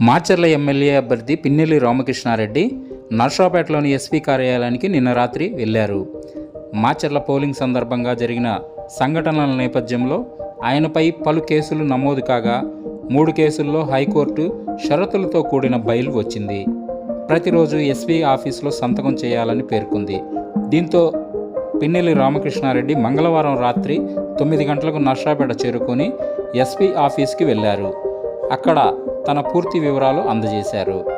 Macherla MLA అభ్యర్థి Pinnelli Ramakrishna Reddy నర్సాపేటలోని SP కార్యాలయానికి నిన్న రాత్రి వెళ్ళారు మాచర్ల పోలింగ్ సందర్భంగా జరిగిన సంఘటనల నేపథ్యంలో ఆయనపై పలు కేసులు నమోదు కాగా మూడు కేసుల్లో హైకోర్టు షరతులతో కూడిన బెయిల్ వచ్చింది. ప్రతిరోజు ఎస్పీ ఆఫీసులో సంతకం చేయాలని పేర్కొంది. దీంతో పిన్నెల్లి రామకృష్ణారెడ్డి మంగళవారం రాత్రి తొమ్మిది గంటలకు నర్సాపేట చేరుకొని ఎస్పీ ఆఫీస్కి వెళ్ళారు అక్కడ తన పూర్తి వివరాలు అందజేశారు.